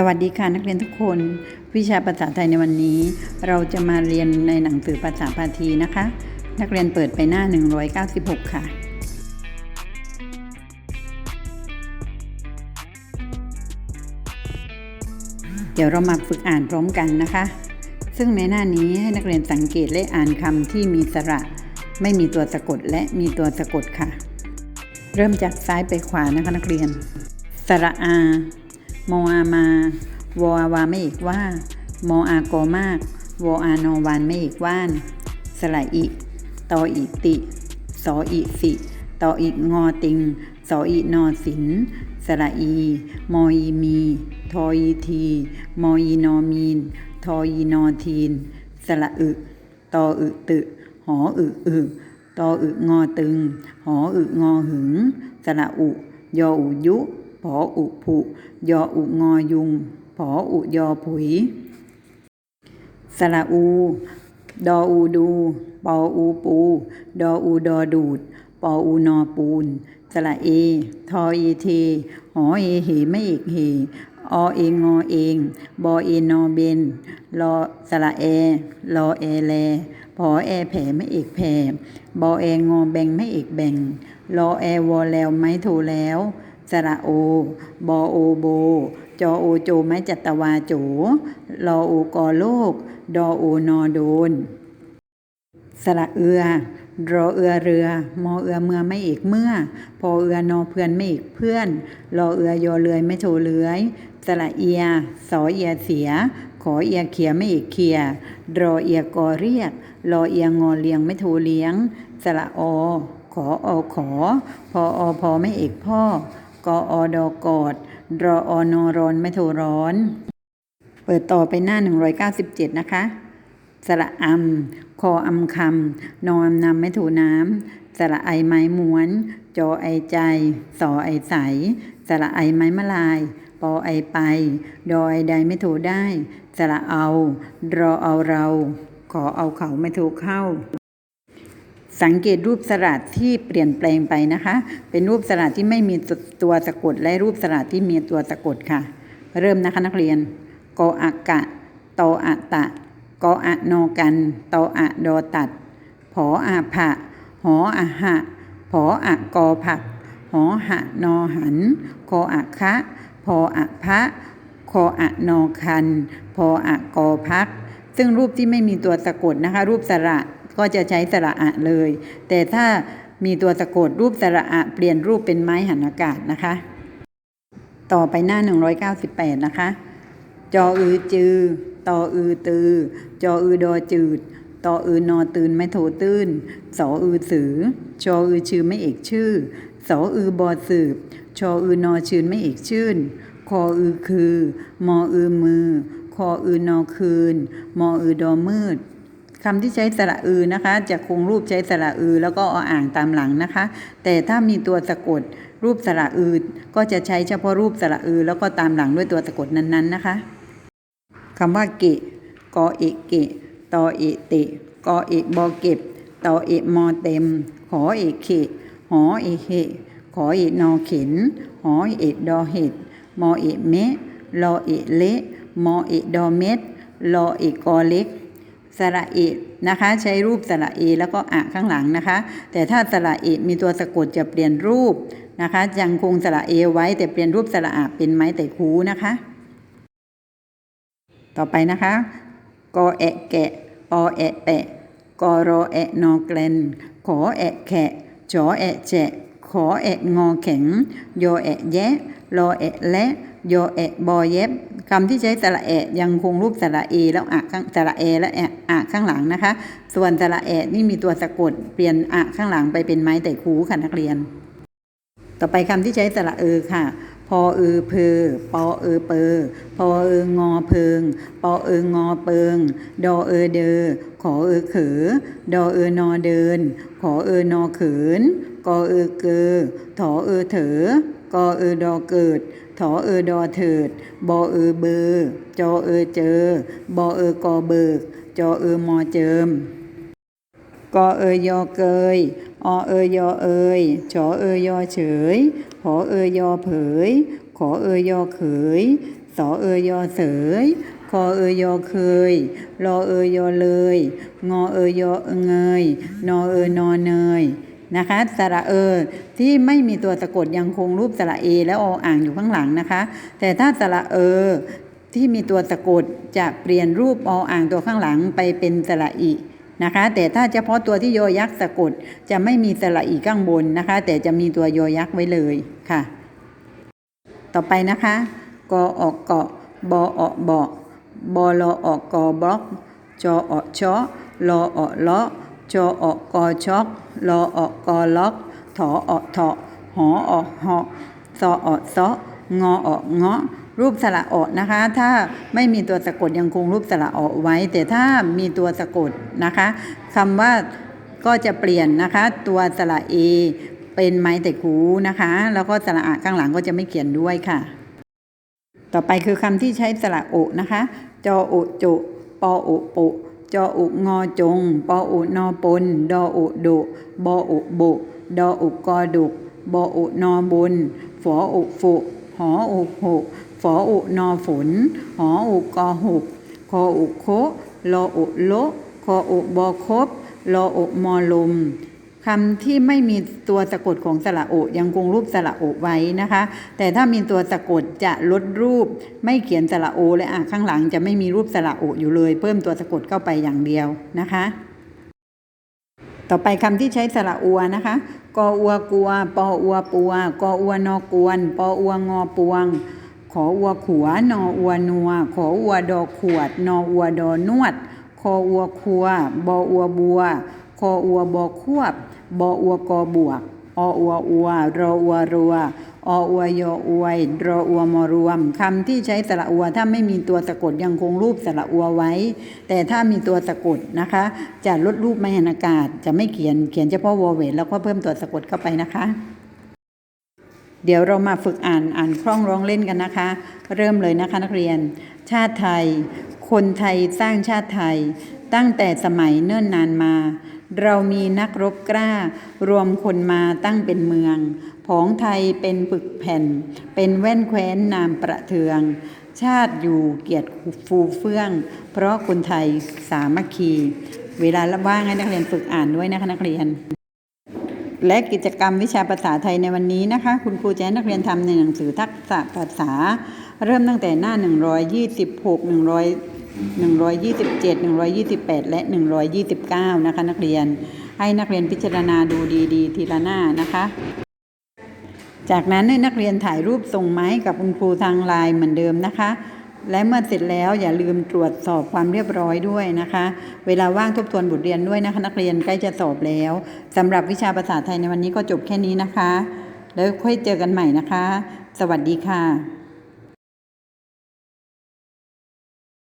สวัสดีค่ะนักเรียนทุกคน วิชาภาษาไทยในวันนี้ เราจะมาเรียนในหนังสือภาษาพาทีนะคะ นักเรียนเปิดไปหน้า 196 ค่ะ เดี๋ยวเรามาฝึกอ่านพร้อมกันนะคะ ซึ่งในหน้านี้ให้นักเรียนสังเกตและอ่านคำที่มีสระ ไม่มีตัวสะกดและมีตัวสะกดค่ะ เริ่มจากซ้ายไปขวานะคะนักเรียน สระอา มอามาวออาวาไม่อีกว่ามออากอมากวออานอวานไม่อีกว่านสระอิตออิติ สออิสิตออิงอติง สออินอสิน สระอี มออีมี ทออีทีมออีนอมีนทออีนอทีน สระอึ ตออึตึ หออึอึตออึงอตึง หออึงอหึง สระอุ ยออุยุ ผออุผุ ยออุงอยุง ผออุยอผุย สระอู ดออูดู ปออูปู ดออูดอดูด ปออูนอปูน สระเอ ทอเอเท หอเอเหไม่เอกเหอเองอเอง บอเอนอเบนรอสระแอรอแอแลพอแอแผ่ไม่เอกแผ่บอแองอแบงไม่เอกแบ่งรอแอวอแล้วไม่โทแล้ว สระโอ บอโอโบ จอโอโจไม้จัตวาโจรอโอกอโลก ดอโอนอโดน สระเอือรอเอือเรือ มอเอือเมื่อไม่เอกเมื่อ พอเอือนอเพื่อนไม่เอกเพื่อนรอเอือยอเลือยไม่โทเลื้อย สระเอีย สอเอียเสีย ขอเอียเขียไม่เอกเขียรอเอียกอเรียกรอเอียงอเลียงไม่โทเลี้ยง สระอ ขออขอ พออพอไม่เอกพ่อ กออดอกอดรออนอรอนไม่โทร้อน เปิดต่อไปหน้า 197 นะคะ สระอำคออำคำนอนนำไม่ถูน้ำสระไอไม้ม้วน จอไอใจ สอไอใส สระไอไม้มะลาย ปอไอไป ดอไอใดไม่ถูได้ สระเอา รอเอาเรา ขอเอาเขาไม่ถูกเข้า สังเกตรูปสระที่เปลี่ยนแปลงไปนะคะ เป็นรูปสระที่ไม่มีตัวสะกดและรูปสระที่มีตัวสะกดค่ะ เริ่มนะคะนักเรียนกออากะตออะตะกออะโนกันตออะดอตัดผออาผะหออะหะผออะกอผักหอหะนอหันคออะคะพออะพะคออะนอคันพออะกอพัก ซึ่งรูปที่ไม่มีตัวสะกดนะคะ รูปสระ ก็จะใช้สระอะเลย แต่ถ้ามีตัวสะกดรูปสระอะเปลี่ยนรูปเป็นไม้หันอากาศนะคะ ต่อไปหน้า 198 นะคะ จออือจือ ตออือตือ จออือดอจืดตออือนอตื่นไม่โถตื้น สออือสือ ชออือชื่อไม่เอกชื่อ สออือบอสืบ ชออือนอชื่นไม่เอกชื่น คออือคือ มออือมือ คออือนอคืน มออือดอมืด คำที่ใช้สระอือนะคะ จะคงรูปใช้สระอือ แล้วก็ออ่างตามหลังนะคะ แต่ถ้ามีตัวสะกดรูปสระอือก็จะใช้เฉพาะรูปสระอือ แล้วก็ตามหลังด้วยตัวสะกดนั้นๆนะคะคำว่าเกะกอเอกเกะตอเอกเตะกอเอกบอเก็บตอเอกมอเต็ม ขอเอกเขหอเอกเหขอเอกนอเข็น หอเอกดอเห็ดมอเอกเมะลอเอกเละมอเอกดอเม็ดลอเอกกอเล็ก สระเอะนะคะ ใช้รูปสระเอแล้วก็อะข้างหลังนะคะ แต่ถ้าสระเอะมีตัวสะกดจะเปลี่ยนรูปนะคะยังคงสระเอไว้แต่เปลี่ยนรูปสระอะเป็นไม้แต่คูนะคะ ต่อไปนะคะกอแอะแกะอแอะแปะกอรอแอะนอแกลนขอแอะแขะจอแอะแจะขอแอะงอแข็งยอแอะแยะ รอแอะและยอแอะบอเย็บคำที่ใช้สระแอะยังคงรูปสระเอแล้วอะข้างสระเอและแอะอะข้างหลังนะคะ ส่วนสระแอะนี่มีตัวสะกดเปลี่ยนอะข้างหลังไปเป็นไม้แต่คูค่ะนักเรียน ต่อไปคำที่ใช้สระเออค่ะพอเออเพอปอเออเปอพอเอองอเพิง ปอเอองอเปิง ดอเออเดอ ขอเออเขอ ดอเออนอเดิน ขอเออนอเขิน กอเออเกอถอเออเถอ กอเออดอเกิด ถอเออดอเถิด บอเออเบอจอเออเจอ บอเออกอเบิก จอเออมอเจิม กอเอยอเกย อเอยอเอยฉอเอยอเฉยผอเอยอเผย ขอเอยอเขย สอเอยอเสยคอเอยอเคย รอเอยอเลย งอเอยอเงย นอเอยนอเนย นะคะสระเออที่ไม่มีตัวสะกดยังคงรูปสระเอ และออ่างอยู่ข้างหลังนะคะ แต่ถ้าสระเออที่มีตัวสะกดจะเปลี่ยนรูปออ่างตัวข้างหลังไปเป็นสระอีนะคะ แต่ถ้าเฉพาะตัวที่โยยักษ์สะกดจะไม่มีสระอีข้างบนนะคะ แต่จะมีตัวโยยักษ์ไว้เลยค่ะ ต่อไปนะคะกอออกเกาะบอออกเบาะบอลอออกกอบล็อกจอออกชอลอออกเลาะ จออกกอช็อกลอออกกอล็อกถอออกเถาะหอออกหาะซอออกซองอออกเงาะรูปสระออกนะคะ ถ้าไม่มีตัวสะกดยังคงรูปสระออกไว้ แต่ถ้ามีตัวสะกดนะคะคำว่าก็จะเปลี่ยนนะคะ ตัวสระเอเป็นไม้แต่คูนะคะ แล้วก็สระอะข้างหลังก็จะไม่เขียนด้วยค่ะ ต่อไปคือคำที่ใช้สระโอนะคะ จอโอจุปอโอะปุ จออุงอจง ปออุนอปน ดออุดุบออุบุดออุกอดุกบออุนอบุญฝออุฟุหออุหุฝออุนอฝน หออุกอหุบคออุโคลออุโลคออุบอคบลออุมอลม คำที่ไม่มีตัวสะกดของสระโอยังคงรูปสระโอไว้นะคะ แต่ถ้ามีตัวสะกดจะลดรูป ไม่เขียนสระโอและอะข้างหลังจะไม่มีรูปสระโออยู่เลย เพิ่มตัวสะกดเข้าไปอย่างเดียวนะคะ ต่อไปคำที่ใช้สระอัวนะคะกออัวกัว ปออัวปัว กออัวนอกวน ปออัวงอปวง ขออัวขัวนออัวนัว ขออัวดอขวด นออัวดอนวด คออัวคัว บออัวบัว คออัวบอควบ บออัวกอบวกออัวอัวรออัวรัวออัวยออวยรออัวมรวมคำที่ใช้สระอัวถ้าไม่มีตัวสะกดยังคงรูปสระอัวไว้ แต่ถ้ามีตัวสะกดนะคะ จะลดรูปไม่หันอากาศ จะไม่เขียนเขียนเฉพาะวอเวทแล้วก็เพิ่มตัวสะกดเข้าไปนะคะ เดี๋ยวเรามาฝึกอ่านอ่านคล่องร้องเล่นกันนะคะ เริ่มเลยนะคะนักเรียน ชาติไทย คนไทยสร้างชาติไทย ตั้งแต่สมัยเนิ่นนานมา เรามีนักรบกล้ารวมคนมาตั้งเป็นเมือง ผองไทยเป็นปึกแผ่น เป็นแว่นแคว้นนามประเทือง ชาติอยู่เกียรติฟูเฟื่อง เพราะคนไทยสามัคคี เวลาว่างให้นักเรียนฝึกอ่านด้วยนะคะนักเรียน และกิจกรรมวิชาภาษาไทยในวันนี้นะคะ คุณครูจะให้นักเรียนทำในหนังสือทักษะภาษา เริ่มตั้งแต่หน้า 126 100 127 128 และ 129 นะคะ นักเรียน ให้นักเรียนพิจารณาดูดีๆ ทีละหน้านะคะ จากนั้นให้นักเรียนถ่ายรูปส่งมาให้กับคุณครูทางไลน์เหมือนเดิมนะคะ และเมื่อเสร็จแล้วอย่าลืมตรวจสอบความเรียบร้อยด้วยนะคะ เวลาว่างทบทวนบทเรียนด้วยนะคะ นักเรียนใกล้จะสอบแล้วสำหรับวิชาภาษาไทยในวันนี้ก็จบแค่นี้นะคะ แล้วค่อยเจอกันใหม่นะคะ สวัสดีค่ะ